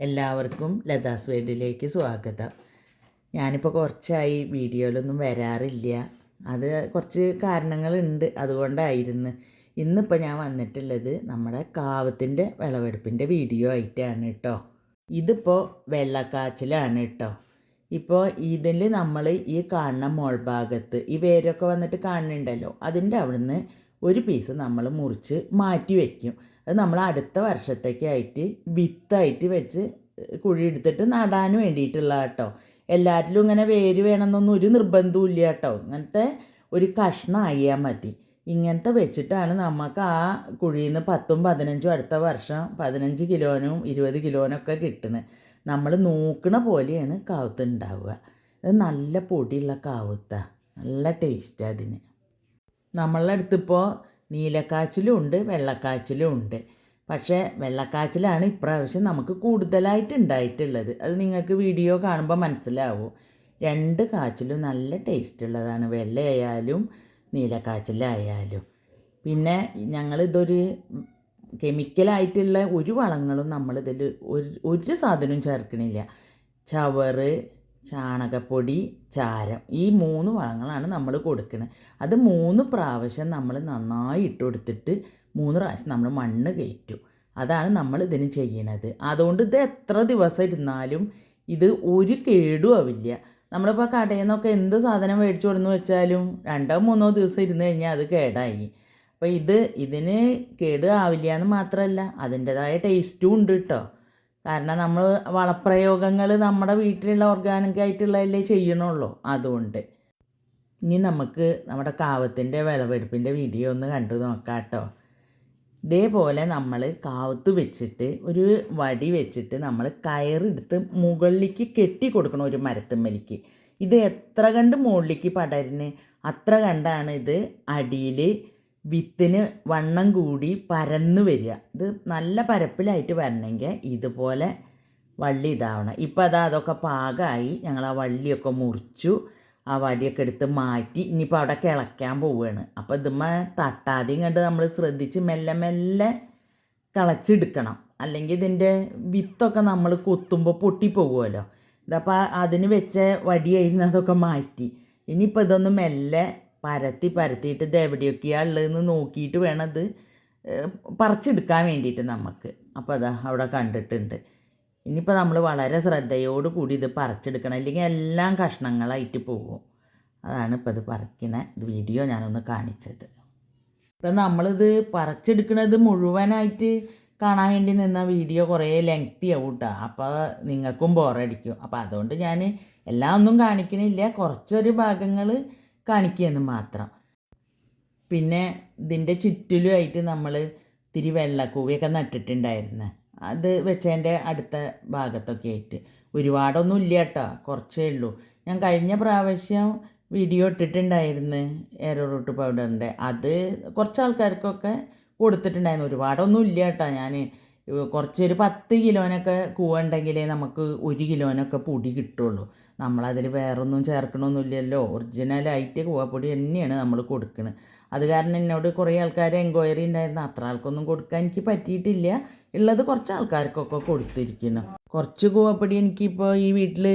എല്ലാവർക്കും ലതാസ് വേൾഡിലേക്ക് സ്വാഗതം. ഞാനിപ്പോൾ കുറച്ചായി വീഡിയോയിലൊന്നും വരാറില്ല. അത് കുറച്ച് കാരണങ്ങളുണ്ട് അതുകൊണ്ടായിരുന്നു. ഇന്നിപ്പോൾ ഞാൻ വന്നിട്ടുള്ളത് നമ്മുടെ കാവത്തിന്റെ വിളവെടുപ്പിന്റെ വീഡിയോ ആയിട്ടാണ് കേട്ടോ ഇതിപ്പോൾ വെള്ളക്കാച്ചിലാണ് കേട്ടോ ഇപ്പോൾ ഇതിൽ നമ്മൾ ഈ കാണുന്ന മോൾ ഭാഗത്ത് ഈ വേരൊക്കെ വന്നിട്ട് കാണുന്നുണ്ടല്ലോ അതിന്റെ അവിടുന്ന് ഒരു പീസ് നമ്മൾ മുറിച്ച് മാറ്റി വയ്ക്കും അത് നമ്മൾ അടുത്ത വർഷത്തേക്കായിട്ട് വിത്തായിട്ട് വെച്ച് കുഴി എടുത്തിട്ട് നടാൻ വേണ്ടിയിട്ടുള്ള കേട്ടോ എല്ലാറ്റിലും ഇങ്ങനെ വേര് വേണമെന്നൊന്നും ഒരു നിർബന്ധവും ഇല്ല കേട്ടോ ഇങ്ങനത്തെ ഒരു കഷ്ണം അയ്യാൻ മതി. ഇങ്ങനത്തെ വെച്ചിട്ടാണ് നമുക്ക് ആ കുഴിയിൽ നിന്ന് പത്തും പതിനഞ്ചും അടുത്ത വർഷം പതിനഞ്ച് കിലോനും ഇരുപത് കിലോനൊക്കെ കിട്ടുന്നത് നമ്മൾ നോക്കണ പോലെയാണ് കാവത്ത് ഉണ്ടാവുക അത് നല്ല പൊടിയുള്ള കാവത്താണ് നല്ല ടേസ്റ്റ് അതിന്. നമ്മളുടെ അടുത്തിപ്പോൾ നീലക്കാച്ചിലും ഉണ്ട് വെള്ളക്കാച്ചിലും ഉണ്ട് പക്ഷേ വെള്ളക്കാച്ചിലാണ് ഇപ്രാവശ്യം നമുക്ക് കൂടുതലായിട്ട് ഉണ്ടായിട്ടുള്ളത് അത് നിങ്ങൾക്ക് വീഡിയോ കാണുമ്പോൾ മനസ്സിലാവും. രണ്ട് കാച്ചിലും നല്ല ടേസ്റ്റ് ഉള്ളതാണ് വെള്ളയായാലും നീലക്കാച്ചിലായാലും. പിന്നെ ഞങ്ങളിതൊരു കെമിക്കലായിട്ടുള്ള ഒരു വളങ്ങളും നമ്മളിതിൽ ഒരു ഒരു സാധനവും ചേർക്കണില്ല. ചവറ് ചാണകപ്പൊടി ചാരം ഈ മൂന്ന് വളങ്ങളാണ് നമ്മൾ കൊടുക്കുന്നത് അത് മൂന്ന് പ്രാവശ്യം നമ്മൾ നന്നായി ഇട്ട് കൊടുത്തിട്ട് മൂന്ന് പ്രാവശ്യം നമ്മൾ മണ്ണ് കയറ്റും. അതാണ് നമ്മൾ ഇതിന് ചെയ്യണത്. അതുകൊണ്ട് ഇത് എത്ര ദിവസം ഇരുന്നാലും ഇത് ഒരു കേടും ആവില്ല. നമ്മളിപ്പോൾ കടയിൽ നിന്നൊക്കെ എന്ത് സാധനം മേടിച്ചു കൊടുന്നു വെച്ചാലും രണ്ടോ മൂന്നോ ദിവസം ഇരുന്ന് കഴിഞ്ഞാൽ അത് കേടായി. അപ്പോൾ ഇത് ഇതിന് കേട് ആവില്ല എന്ന് മാത്രമല്ല അതിന്റെതായ ടേസ്റ്റും ഉണ്ട് കേട്ടോ കാരണം നമ്മൾ വളപ്രയോഗങ്ങൾ നമ്മുടെ വീട്ടിലുള്ള ഓർഗാനിക് ആയിട്ടുള്ളതല്ലേ ചെയ്യണുള്ളൂ അതുകൊണ്ട്. ഇനി നമുക്ക് നമ്മുടെ കാവത്തിന്റെ വിളവെടുപ്പിന്റെ വീഡിയോ ഒന്ന് കണ്ടു നോക്കാം കേട്ടോ ഇതേപോലെ നമ്മൾ കാവത്ത് വെച്ചിട്ട് ഒരു വടി വെച്ചിട്ട് നമ്മൾ കയറെടുത്ത് മുകളിലേക്ക് കെട്ടി കൊടുക്കണം ഒരു മരത്തുമ്മലിക്ക്. ഇത് എത്ര കണ്ട് മുകളിലേക്ക് പടരുന്നത് അത്ര കണ്ടാണ് ഇത് അടിയിൽ വിത്തിന് വണ്ണം കൂടി പരന്ന് വരിക. ഇത് നല്ല പരപ്പിലായിട്ട് വരണമെങ്കിൽ ഇതുപോലെ വള്ളി ഇതാവണം. ഇപ്പോൾ അതാ അതൊക്കെ പാകമായി ഞങ്ങൾ ആ വള്ളിയൊക്കെ മുറിച്ചു ആ വടിയൊക്കെ എടുത്ത് മാറ്റി ഇനിയിപ്പോൾ അവിടെ കിളയ്ക്കാൻ പോവുകയാണ്. അപ്പോൾ ഇതുമ്മ തട്ടാതെയും കണ്ട് നമ്മൾ ശ്രദ്ധിച്ച് മെല്ലെ മെല്ലെ കളച്ചെടുക്കണം. അല്ലെങ്കിൽ ഇതിന്റെ വിത്തൊക്കെ നമ്മൾ കൊത്തുമ്പോൾ പൊട്ടിപ്പോകുമല്ലോ. ഇതപ്പോൾ അതിന് വെച്ച വടിയായിരുന്നു അതൊക്കെ മാറ്റി. ഇനിയിപ്പോൾ ഇതൊന്ന് മെല്ലെ പരത്തി പരത്തിയിട്ട് ഇത് എവിടെയൊക്കെയാണ് ഉള്ളതെന്ന് നോക്കിയിട്ട് വേണം അത് പറിച്ചെടുക്കാൻ വേണ്ടിയിട്ട് നമുക്ക് അപ്പോൾ അതാ അവിടെ കണ്ടിട്ടുണ്ട്. ഇനിയിപ്പോൾ നമ്മൾ വളരെ ശ്രദ്ധയോട് കൂടി ഇത് പറിച്ചെടുക്കണം. അല്ലെങ്കിൽ എല്ലാം കഷ്ണങ്ങളായിട്ട് പോകും. അതാണ് ഇപ്പോൾ ഇത് പറിക്കണ വീഡിയോ ഞാനൊന്ന് കാണിച്ചത്. ഇപ്പം നമ്മളിത് പറിച്ചെടുക്കുന്നത് മുഴുവനായിട്ട് കാണാൻ വേണ്ടി നിന്ന വീഡിയോ കുറേ ലെങ്തി ആവും കേട്ടോ അപ്പോൾ നിങ്ങൾക്കും ബോറടിക്കും അപ്പോൾ അതുകൊണ്ട് ഞാൻ എല്ലാം ഒന്നും കാണിക്കണില്ല. കുറച്ചൊരു ഭാഗങ്ങൾ കാണിക്കുകയെന്ന് മാത്രം. പിന്നെ ഇതിന്റെ ചുറ്റിലുമായിട്ട് നമ്മൾ ഇത്തിരി വെള്ളക്കൂവയൊക്കെ നട്ടിട്ടുണ്ടായിരുന്നു. അത് വെച്ചതിന്റെ അടുത്ത ഭാഗത്തൊക്കെ ആയിട്ട്. ഒരുപാടൊന്നും ഇല്ല കേട്ടോ കുറച്ചേ ഉള്ളൂ. ഞാൻ കഴിഞ്ഞ പ്രാവശ്യം വീഡിയോ ഇട്ടിട്ടുണ്ടായിരുന്നു ഏറോ റൂട്ട് പൗഡറിന്റെ അത് കുറച്ച് ആൾക്കാർക്കൊക്കെ കൊടുത്തിട്ടുണ്ടായിരുന്നു. ഒരുപാടൊന്നും ഇല്ല കേട്ടോ ഞാൻ കുറച്ചൊരു പത്ത് കിലോനൊക്കെ കൂവുണ്ടെങ്കിലേ നമുക്ക് ഒരു കിലോനൊക്കെ പൊടി കിട്ടുള്ളൂ. നമ്മളതിൽ വേറൊന്നും ചേർക്കണമൊന്നുമില്ലല്ലോ ഒറിജിനലായിട്ട് കൂവപ്പൊടി തന്നെയാണ് നമ്മൾ കൊടുക്കുന്നത് അത് കാരണം എന്നോട് കുറേ ആൾക്കാർ എൻക്വയറി ഉണ്ടായിരുന്നു. അത്ര ആൾക്കൊന്നും കൊടുക്കാൻ എനിക്ക് പറ്റിയിട്ടില്ല. ഉള്ളത് കുറച്ച് ആൾക്കാർക്കൊക്കെ കൊടുത്തിരിക്കുന്നു. കുറച്ച് കൂവപ്പൊടി എനിക്കിപ്പോൾ ഈ വീട്ടിൽ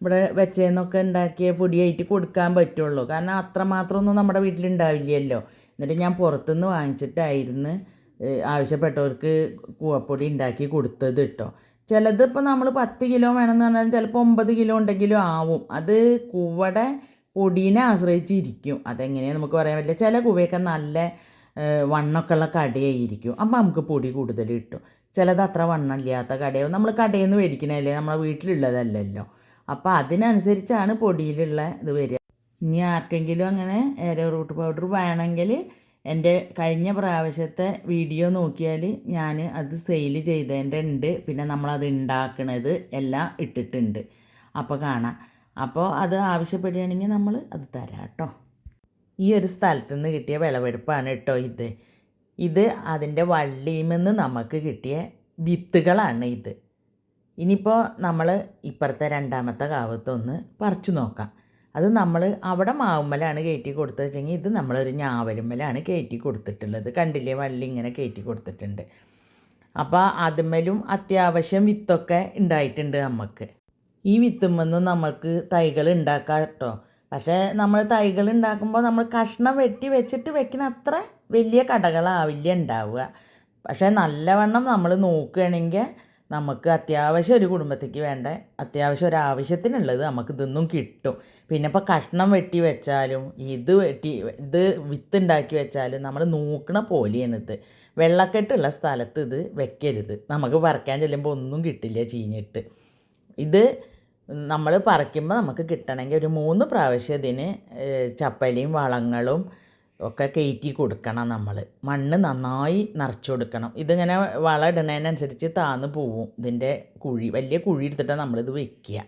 ഇവിടെ വെച്ചതെന്നൊക്കെ ഉണ്ടാക്കിയ പൊടിയായിട്ട് കൊടുക്കാൻ പറ്റുള്ളൂ. കാരണം അത്രമാത്രമൊന്നും നമ്മുടെ വീട്ടിലുണ്ടാവില്ലല്ലോ എന്നിട്ട് ഞാൻ പുറത്തുനിന്ന് വാങ്ങിച്ചിട്ടായിരുന്നു. ആവശ്യപ്പെട്ടവർക്ക് കൂവപ്പൊടി ഉണ്ടാക്കി കൊടുത്തത് കേട്ടോ ചിലത് ഇപ്പോൾ നമ്മൾ പത്ത് കിലോ വേണമെന്ന് പറഞ്ഞാൽ ചിലപ്പോൾ ഒമ്പത് കിലോ ഉണ്ടെങ്കിലും ആവും. അത് കൂവടെ പൊടീനെ ആശ്രയിച്ചിരിക്കും. അതെങ്ങനെയാണ് നമുക്ക് പറയാൻ പറ്റില്ല. ചില കൂവയൊക്കെ നല്ല വണ്ണമൊക്കെ ഉള്ള കടയായിരിക്കും. അപ്പോൾ നമുക്ക് പൊടി കൂടുതൽ കിട്ടും. ചിലത് അത്ര വണ്ണമില്ലാത്ത കടയാവും. നമ്മൾ കടയിൽ നിന്ന് മേടിക്കണല്ലേ നമ്മളെ വീട്ടിലുള്ളതല്ലല്ലോ. അപ്പോൾ അതിനനുസരിച്ചാണ് പൊടിയിലുള്ള ഇത് വരിക. ഇനി ആർക്കെങ്കിലും അങ്ങനെ ഏരോ റൂട്ട് പൗഡർ വേണമെങ്കിൽ എന്റെ കഴിഞ്ഞ പ്രാവശ്യത്തെ വീഡിയോ നോക്കിയാൽ ഞാൻ അത് സെയിൽ ചെയ്തതിന്റെ ഉണ്ട് പിന്നെ നമ്മളത് ഉണ്ടാക്കണത് എല്ലാം ഇട്ടിട്ടുണ്ട്. അപ്പോൾ കാണാം. അപ്പോൾ അത് ആവശ്യപ്പെടുകയാണെങ്കിൽ നമ്മൾ അത് തരാം കേട്ടോ. ഈ ഒരു സ്ഥലത്തു നിന്ന് കിട്ടിയ വിളവെടുപ്പാണ് കേട്ടോ ഇത്. ഇത് അതിന്റെ വള്ളിയിൽ നമുക്ക് കിട്ടിയ വിത്തുകളാണ് ഇത്. ഇനിയിപ്പോൾ നമ്മൾ ഇപ്പുറത്തെ രണ്ടാമത്തെ കാവത്തൊന്ന് പറിച്ചു നോക്കാം. അത് നമ്മൾ അവിടെ മാവുമ്മലാണ് കയറ്റി കൊടുത്തതെങ്കിൽ ഇത് നമ്മളൊരു ഞാവലുമ്മലാണ് കയറ്റി കൊടുത്തിട്ടുള്ളത്. കണ്ടില്ലേ? വള്ളി ഇങ്ങനെ കയറ്റി കൊടുത്തിട്ടുണ്ട്. അപ്പോൾ അതുമ്മലും അത്യാവശ്യം വിത്തൊക്കെ ഉണ്ടായിട്ടുണ്ട് നമുക്ക് ഈ വിത്തുമെന്നും നമുക്ക് തൈകൾ ഉണ്ടാക്കാം കേട്ടോ. പക്ഷേ നമ്മൾ തൈകൾ ഉണ്ടാക്കുമ്പോൾ നമ്മൾ കഷ്ണം വെട്ടി വെച്ചിട്ട് വെക്കുന്ന അത്ര വലിയ കടകളാവില്ല ഉണ്ടാവുക. പക്ഷേ നല്ലവണ്ണം നമ്മൾ നോക്കുകയാണെങ്കിൽ നമുക്ക് അത്യാവശ്യം ഒരു കുടുംബത്തേക്ക് വേണ്ട അത്യാവശ്യം ഒരു ആവശ്യത്തിനുള്ളത് നമുക്ക് ഇതൊന്നും കിട്ടും. പിന്നെ ഇപ്പോൾ കഷ്ണം വെട്ടി വെച്ചാലും ഇത് വെട്ടി ഇത് വിത്ത് ഉണ്ടാക്കി വെച്ചാലും നമ്മൾ നോക്കണ പോലെയാണ് ഇത്. വെള്ളക്കെട്ടുള്ള സ്ഥലത്ത് ഇത് വെക്കരുത്. നമുക്ക് പറിക്കാൻ ചെല്ലുമ്പോൾ ഒന്നും കിട്ടില്ല ചീഞ്ഞിട്ട്. ഇത് നമ്മൾ പറിക്കുമ്പോൾ നമുക്ക് കിട്ടണമെങ്കിൽ ഒരു മൂന്ന് പ്രാവശ്യം ഇതിന് ചപ്പലിയും വളങ്ങളും ഒക്കെ കയറ്റി കൊടുക്കണം നമ്മൾ മണ്ണ് നന്നായി നിറച്ച് കൊടുക്കണം ഇതിങ്ങനെ വളം ഇടുന്നതിനനുസരിച്ച് താന്ന് പോവും. ഇതിന്റെ കുഴി വലിയ കുഴി എടുത്തിട്ടാണ് നമ്മളിത് വെക്കുക.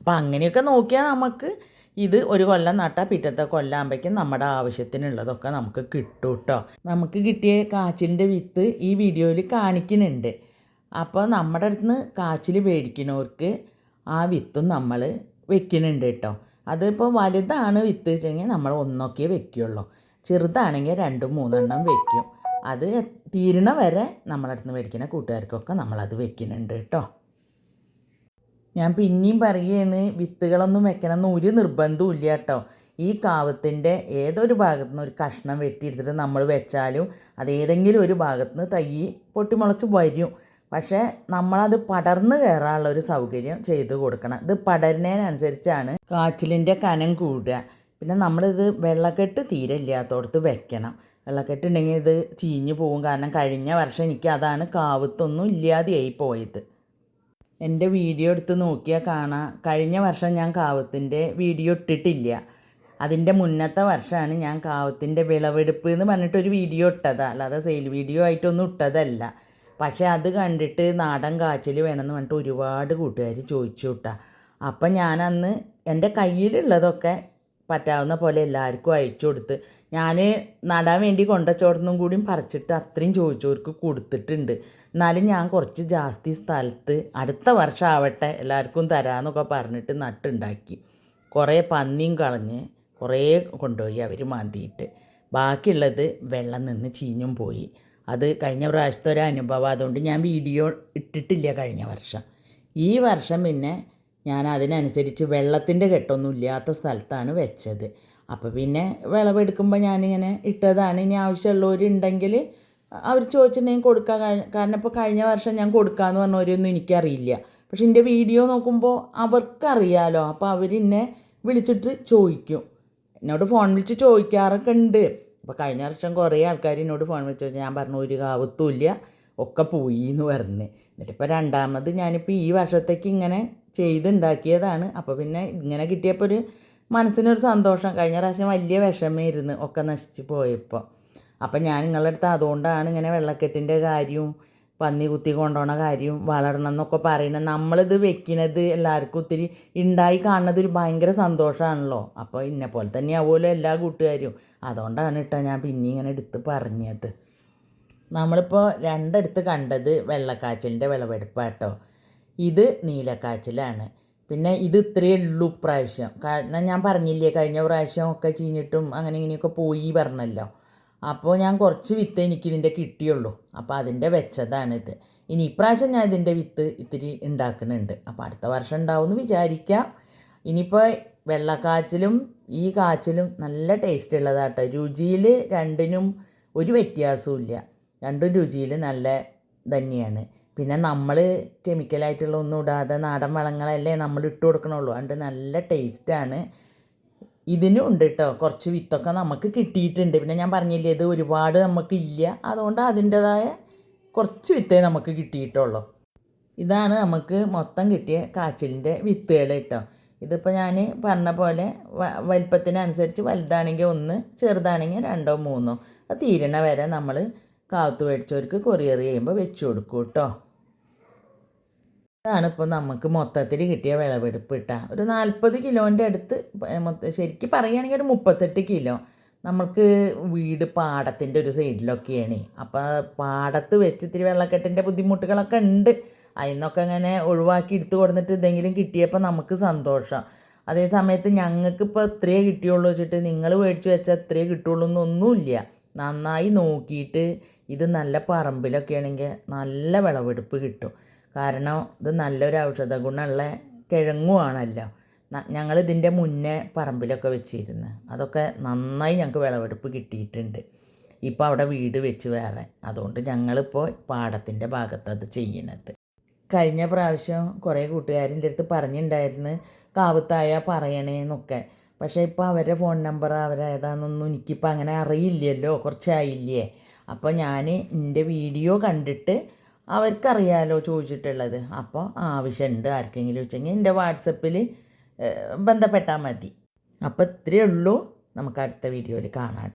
അപ്പോൾ അങ്ങനെയൊക്കെ നോക്കിയാൽ നമുക്ക് ഇത് ഒരു കൊല്ലം നട്ടാൽ പിറ്റത്തെ കൊല്ലാകുമ്പോഴേക്കും നമ്മുടെ ആവശ്യത്തിനുള്ളതൊക്കെ നമുക്ക് കിട്ടും കേട്ടോ നമുക്ക് കിട്ടിയ കാച്ചിലിന്റെ വിത്ത് ഈ വീഡിയോയിൽ കാണിക്കുന്നുണ്ട്. അപ്പോൾ നമ്മുടെ അടുത്ത് നിന്ന് കാച്ചിൽ മേടിക്കുന്നവർക്ക് ആ വിത്തും നമ്മൾ വെക്കുന്നുണ്ട് കേട്ടോ അതിപ്പോൾ വലുതാണ് വിത്ത് വെച്ചെങ്കിൽ നമ്മൾ ഒന്നൊക്കെ വെക്കുകയുള്ളൂ ചെറുതാണെങ്കിൽ രണ്ടും മൂന്നെണ്ണം വെക്കും. അത് തീരണ വരെ നമ്മളടുത്ത് മേടിക്കുന്ന കൂട്ടുകാർക്കൊക്കെ നമ്മളത് വെക്കുന്നുണ്ട് കേട്ടോ. ഞാൻ പിന്നെയും പറയുകയാണ് വിത്തുകളൊന്നും വെക്കണമെന്ന് ഒരു നിർബന്ധവും ഇല്ല കേട്ടോ. ഈ കാവത്തിന്റെ ഏതൊരു ഭാഗത്തു നിന്ന് ഒരു കഷ്ണം വെട്ടിയെടുത്തിട്ട് നമ്മൾ വെച്ചാലും അത് ഏതെങ്കിലും ഒരു ഭാഗത്തു നിന്ന് തൈ പൊട്ടിമുളച്ച് വരും. പക്ഷേ നമ്മളത് പടർന്നു കയറാനുള്ള ഒരു സൗകര്യം ചെയ്തു കൊടുക്കണം. ഇത് പടരുന്നതിനനുസരിച്ചാണ് കാച്ചിലിന്റെ കനം കൂടുക. പിന്നെ നമ്മളിത് വെള്ളക്കെട്ട് തീരെ ഇല്ലാത്തടത്ത് വെക്കണം. വെള്ളക്കെട്ടുണ്ടെങ്കിൽ ഇത് ചീഞ്ഞു പോകും കാരണം കഴിഞ്ഞ വർഷം എനിക്ക് അതാണ് കാവത്തൊന്നും ഇല്ലാതെയായി പോയത്. എന്റെ വീഡിയോ എടുത്ത് നോക്കിയാൽ കാണാം. കഴിഞ്ഞ വർഷം ഞാൻ കാവത്തിന്റെ വീഡിയോ ഇട്ടിട്ടില്ല. അതിന്റെ മുന്നത്തെ വർഷമാണ് ഞാൻ കാവത്തിന്റെ വിളവെടുപ്പ് എന്ന് പറഞ്ഞിട്ടൊരു വീഡിയോ ഇട്ടത്. അല്ലാതെ സെയിൽ വീഡിയോ ആയിട്ടൊന്നും ഇട്ടതല്ല. പക്ഷേ അത് കണ്ടിട്ട് നാടൻ കാച്ചിൽ വേണമെന്ന് പറഞ്ഞിട്ട് ഒരുപാട് കൂട്ടുകാർ ചോദിച്ചു വിട്ടാ അപ്പം ഞാനന്ന് എന്റെ കയ്യിലുള്ളതൊക്കെ പറ്റാവുന്ന പോലെ എല്ലാവർക്കും അയച്ചു കൊടുത്ത് ഞാൻ നടാൻ വേണ്ടി കൊണ്ടുവച്ചോടത്തും കൂടിയും പറിച്ചിട്ട് അത്രയും ചോദിച്ചവർക്ക് കൊടുത്തിട്ടുണ്ട്. എന്നാലും ഞാൻ കുറച്ച് ജാസ്തി സ്ഥലത്ത് അടുത്ത വർഷം ആവട്ടെ എല്ലാവർക്കും തരാമെന്നൊക്കെ പറഞ്ഞിട്ട് നട്ടുണ്ടാക്കി. കുറേ പന്നിയും കളഞ്ഞ് കുറേ കൊണ്ടുപോയി അവർ മാന്തിയിട്ട്. ബാക്കിയുള്ളത് വെള്ളം നിന്ന് ചീഞ്ഞും പോയി. അത് കഴിഞ്ഞ പ്രാവശ്യത്തെ ഒരു അനുഭവം. അതുകൊണ്ട് ഞാൻ വീഡിയോ ഇട്ടിട്ടില്ല കഴിഞ്ഞ വർഷം. ഈ വർഷം പിന്നെ ഞാൻ അതിനനുസരിച്ച് വെള്ളത്തിന്റെ കെട്ടൊന്നും ഇല്ലാത്ത സ്ഥലത്താണ് വെച്ചത്. അപ്പോൾ പിന്നെ വിളവെടുക്കുമ്പോൾ ഞാനിങ്ങനെ ഇട്ടതാണ്. ഇനി ആവശ്യമുള്ളവരുണ്ടെങ്കിൽ അവർ ചോദിച്ചിട്ടുണ്ടെങ്കിൽ കൊടുക്കാൻ കാരണം ഇപ്പോൾ കഴിഞ്ഞ വർഷം ഞാൻ കൊടുക്കാമെന്ന് പറഞ്ഞവരൊന്നും എനിക്കറിയില്ല. പക്ഷെ എന്റെ വീഡിയോ നോക്കുമ്പോൾ അവർക്കറിയാലോ. അപ്പോൾ അവരെന്നെ വിളിച്ചിട്ട് ചോദിക്കും. എന്നോട് ഫോൺ വിളിച്ച് ചോദിക്കാറൊക്കെ ഉണ്ട്. അപ്പോൾ കഴിഞ്ഞ വർഷം കുറേ ആൾക്കാർ എന്നോട് ഫോൺ വിളിച്ച് ചോദിച്ചാൽ ഞാൻ പറഞ്ഞു ഒരു കാവത്തുമില്ല ഒക്കെ പോയി എന്ന് പറഞ്ഞ്. എന്നിട്ടിപ്പോൾ രണ്ടാമത് ഞാനിപ്പോൾ ഈ വർഷത്തേക്ക് ഇങ്ങനെ ചെയ്തുണ്ടാക്കിയതാണ്. അപ്പോൾ പിന്നെ ഇങ്ങനെ കിട്ടിയപ്പോൾ ഒരു മനസ്സിനൊരു സന്തോഷം. കഴിഞ്ഞ പ്രാവശ്യം വലിയ വിഷമമായിരുന്നു ഒക്കെ നശിച്ച് പോയപ്പോൾ അപ്പം ഞാൻ നിങ്ങളുടെ അടുത്ത് അതുകൊണ്ടാണ് ഇങ്ങനെ വെള്ളക്കെട്ടിന്റെ കാര്യവും പന്നി കുത്തി കൊണ്ടുപോണ കാര്യവും വളരണം എന്നൊക്കെ പറയുന്നത്. നമ്മളിത് വെക്കുന്നത് എല്ലാവർക്കും ഒത്തിരി ഉണ്ടായി കാണുന്നത് ഒരു ഭയങ്കര സന്തോഷമാണല്ലോ അപ്പോൾ ഇന്നെ പോലെ തന്നെ ആവുമല്ലോ എല്ലാ കൂട്ടുകാരും. അതുകൊണ്ടാണ് കേട്ടോ ഞാൻ പിന്നെ ഇങ്ങനെ എടുത്ത് പറഞ്ഞത്. നമ്മളിപ്പോൾ രണ്ടടുത്ത് കണ്ടത് വെള്ളക്കാച്ചിലിന്റെ വിളവെടുപ്പാട്ടോ. ഇത് നീലക്കാച്ചിലാണ്. പിന്നെ ഇത് ഇത്രയേ ഉള്ളൂ ഇപ്രാവശ്യം കാരണം ഞാൻ പറഞ്ഞില്ലേ കഴിഞ്ഞ പ്രാവശ്യം ഒക്കെ ചീഞ്ഞിട്ടും അങ്ങനെ ഇങ്ങനെയൊക്കെ പോയി പറഞ്ഞല്ലോ. അപ്പോൾ ഞാൻ കുറച്ച് വിത്ത് എനിക്കിതിന്റെ കിട്ടിയുള്ളൂ. അപ്പോൾ അതിന്റെ വെച്ചതാണിത് ഇനി ഇപ്രാവശ്യം ഞാൻ ഇതിന്റെ വിത്ത് ഇത്തിരി ഉണ്ടാക്കുന്നുണ്ട്. അപ്പോൾ അടുത്ത വർഷം ഉണ്ടാവുമെന്ന് വിചാരിക്കാം. ഇനിയിപ്പോൾ വെള്ളക്കാച്ചിലും ഈ കാച്ചിലും നല്ല ടേസ്റ്റ് ഉള്ളതാട്ടോ. രുചിയിൽ രണ്ടിനും ഒരു വ്യത്യാസവും ഇല്ല രണ്ടും രുചിയിൽ നല്ല തന്നെയാണ് പിന്നെ നമ്മൾ കെമിക്കലായിട്ടുള്ള ഒന്നും ഇടാതെ നാടൻ വളങ്ങളല്ലേ നമ്മൾ ഇട്ട് കൊടുക്കണുള്ളൂ. അതുകൊണ്ട് നല്ല ടേസ്റ്റാണ് ഇതിനും ഉണ്ട് കേട്ടോ കുറച്ച് വിത്തൊക്കെ നമുക്ക് കിട്ടിയിട്ടുണ്ട്. പിന്നെ ഞാൻ പറഞ്ഞില്ലേ ഇത് ഒരുപാട് നമുക്കില്ല അതുകൊണ്ട് അതിന്റെതായ കുറച്ച് വിത്തേ നമുക്ക് കിട്ടിയിട്ടുള്ളൂ. ഇതാണ് നമുക്ക് മൊത്തം കിട്ടിയ കാച്ചിലിന്റെ വിത്തുകൾ കേട്ടോ ഇതിപ്പോൾ ഞാൻ പറഞ്ഞ പോലെ വലിപ്പത്തിനനുസരിച്ച് വലുതാണെങ്കിൽ ഒന്ന് ചെറുതാണെങ്കിൽ രണ്ടോ മൂന്നോ. അത് തീരണ വരെ നമ്മൾ കാവത്ത് മേടിച്ചവർക്ക് കൊറിയർ ചെയ്യുമ്പോൾ വെച്ച് കൊടുക്കും കേട്ടോ ഇതാണ് ഇപ്പോൾ നമുക്ക് മൊത്തത്തിൽ കിട്ടിയ വിളവെടുപ്പ് ഇട്ടാ ഒരു നാൽപ്പത് കിലോന്റെ അടുത്ത് ശരിക്കും പറയുകയാണെങ്കിൽ ഒരു മുപ്പത്തെട്ട് കിലോ. നമ്മൾക്ക് വീട് പാടത്തിന്റെ ഒരു സൈഡിലൊക്കെയാണ്. അപ്പോൾ പാടത്ത് വെച്ച് ഇത്തിരി വെള്ളക്കെട്ടിന്റെ ബുദ്ധിമുട്ടുകളൊക്കെ ഉണ്ട്. അതിൽ നിന്നൊക്കെ അങ്ങനെ ഒഴിവാക്കി എടുത്തു കൊടുത്തിട്ട് എന്തെങ്കിലും കിട്ടിയപ്പോൾ നമുക്ക് സന്തോഷം. അതേ സമയത്ത് ഞങ്ങൾക്ക് ഇപ്പോൾ ഇത്രയേ കിട്ടിയുള്ളൂ വെച്ചിട്ട് നിങ്ങൾ മേടിച്ച് വെച്ചാൽ ഇത്രയേ കിട്ടുള്ളൂ എന്നൊന്നുമില്ല നന്നായി നോക്കിയിട്ട് ഇത് നല്ല പറമ്പിലൊക്കെ ആണെങ്കിൽ നല്ല വിളവെടുപ്പ് കിട്ടും. കാരണം ഇത് നല്ലൊരു ഔഷധ ഗുണമുള്ള കിഴങ്ങുമാണല്ലോ ഞങ്ങൾ ഇതിന്റെ മുന്നേ പറമ്പിലൊക്കെ വെച്ചിരുന്നു. അതൊക്കെ നന്നായി ഞങ്ങൾക്ക് വിളവെടുപ്പ് കിട്ടിയിട്ടുണ്ട്. ഇപ്പോൾ അവിടെ വീട് വെച്ച് വേറെ. അതുകൊണ്ട് ഞങ്ങളിപ്പോൾ പാടത്തിന്റെ ഭാഗത്ത് അത് ചെയ്യണത് കഴിഞ്ഞ പ്രാവശ്യം കുറേ കൂട്ടുകാരിന്റെ അടുത്ത് പറഞ്ഞിട്ടുണ്ടായിരുന്നു കാവത്തായ പറയണേന്നൊക്കെ പക്ഷേ ഇപ്പോൾ അവരുടെ ഫോൺ നമ്പർ അവരേതാണെന്നൊന്നും എനിക്കിപ്പോൾ അങ്ങനെ അറിയില്ലല്ലോ. കുറച്ചായില്ലേ? അപ്പോൾ ഞാൻ എന്റെ വീഡിയോ കണ്ടിട്ട് അവർക്കറിയാലോ ചോദിച്ചിട്ടുള്ളത്. അപ്പോൾ ആവശ്യമുണ്ട് ആർക്കെങ്കിലും വെച്ചെങ്കിൽ എന്റെ വാട്സപ്പിൽ ബന്ധപ്പെട്ടാൽ മതി. അപ്പോൾ ഇത്രയേ ഉള്ളൂ. നമുക്ക് അടുത്ത വീഡിയോയിൽ കാണാം.